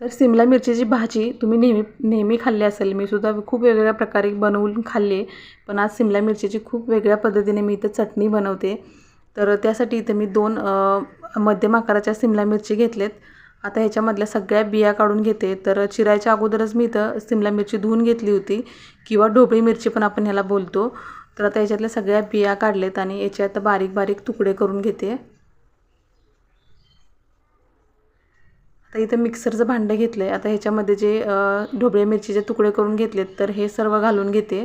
तर सिमला मिरचीची भाजी तुम्ही नेहमी नेहमी खाल्ली असेल. मी सुद्धा खूप वेगवेगळ्या प्रकारे बनवून खाल्ली आहे. पण आज सिमला मिरचीची खूप वेगळ्या पद्धतीने मी इथं चटणी बनवते. तर त्यासाठी इथं मी दोन मध्यम आकाराच्या सिमला मिरची घेतलेत. आता ह्याच्यामधल्या सगळ्या बिया काढून घेते. तर चिरायच्या अगोदरच मी इथं सिमला मिरची धुवून घेतली होती. किंवा ढोबळी मिरची पण आपण ह्याला बोलतो. तर आता ह्याच्यातल्या सगळ्या बिया काढलेत आणि याचे आता बारीक बारीक तुकडे करून घेते. आता इथं मिक्सरचं भांडं घेतलं आहे आता ह्याच्यामध्ये जे ढोबळे मिरचीचे तुकडे करून घेतलेत तर हे सर्व घालून घेते.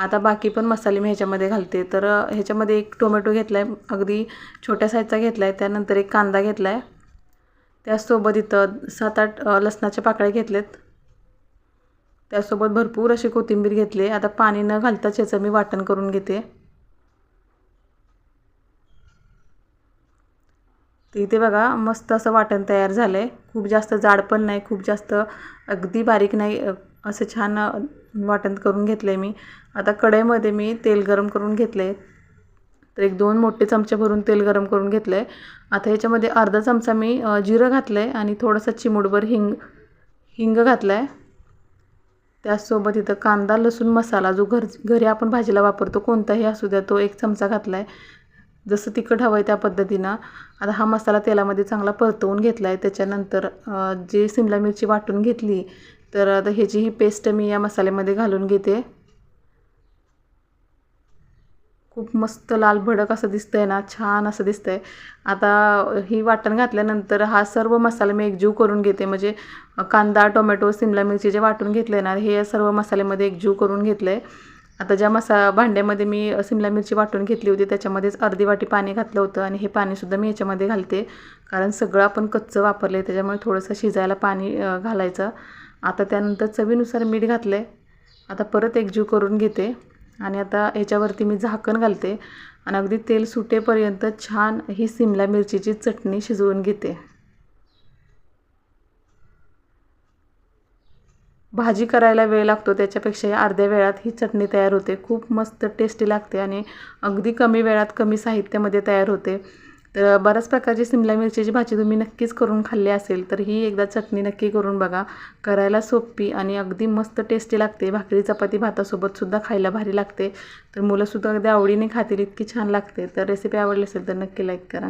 आता बाकी पण मसाले मी ह्याच्यामध्ये घालते. तर ह्याच्यामध्ये एक टोमॅटो घेतला आहे अगदी छोट्या साईजचा घेतला आहे त्यानंतर एक कांदा घेतला आहे त्याचसोबत इथं सात आठ लसणाच्या पाकळ्या घेतलेत. त्यासोबत भरपूर अशी कोथिंबीर घेतली. आता पाणी न घालताच ह्याचं मी वाटण करून घेते. तर इथे बघा मस्त असं वाटण तयार झालं आहे खूप जास्त जाड पण नाही खूप जास्त अगदी बारीक नाही. असं छान वाटण करून घेतलं आहे मी. आता कढईमध्ये मी तेल गरम करून घेतलं आहे तर एक दोन मोठे चमचे भरून तेल गरम करून घेतलं आहे आता ह्याच्यामध्ये अर्धा चमचा मी जिरं घातलं आहे आणि थोडंसं चिमूटभर हिंग हिंग घातलं आहे त्याचसोबत इथं कांदा लसूण मसाला जो घर घरी आपण भाजीला वापरतो कोणताही असू द्या तो एक चमचा घातला आहे जसं तिखट हवं आहे त्या पद्धतीनं. आता हा मसाला तेलामध्ये चांगला परतवून घेतला आहे त्याच्यानंतर जे सिमला मिरची वाटून घेतली तर आता ह्याची ही पेस्ट मी या मसाल्यामध्ये घालून घेते. खूप मस्त लाल भडक असं दिसतं आहे ना छान असं दिसतं आहे आता ही वाटण घातल्यानंतर हा सर्व मसाला मी एकजीव करून घेते. म्हणजे कांदा टोमॅटो सिमला मिरची जे वाटून घेतलं आहे ना हे सर्व मसाल्यामध्ये एकजीव करून घेतलं आहे आता ज्या मसा भांड्यामध्ये मी सिमला मिरची वाटून घेतली होती त्याच्यामध्येच अर्धी वाटी पाणी घातलं होतं आणि हे पाणीसुद्धा मी याच्यामध्ये घालते. कारण सगळं आपण कच्चं वापरलं आहे त्याच्यामुळे थोडंसं शिजायला पाणी घालायचं. आता त्यानंतर चवीनुसार मीठ घातलं आहे आता परत एकजीव करून घेते. आणि आता ह्याच्यावरती मी झाकण घालते. आणि अगदी तेल सुटेपर्यंत छान ही सिमला मिरचीची चटणी शिजवून घेते. भाजी करायला वेळ लागतो त्याच्यापेक्षा अर्ध्या वेळात ही चटणी तयार होते. खूप मस्त टेस्टी लागते आणि अगदी कमी वेळात कमी साहित्यामध्ये तयार होते. तर बऱ्याच प्रकारची सिमला मिरचीची भाजी तुम्ही नक्कीच करून खाल्ली असेल तर ही एकदा चटणी नक्की करून बघा. करायला सोपी आणि अगदी मस्त टेस्टी लागते. भाकरी चपाती भातासोबतसुद्धा खायला भारी लागते. तर मुलंसुद्धा अगदी आवडीने खातील इतकी छान लागते. तर रेसिपी आवडली असेल तर नक्की लाईक करा.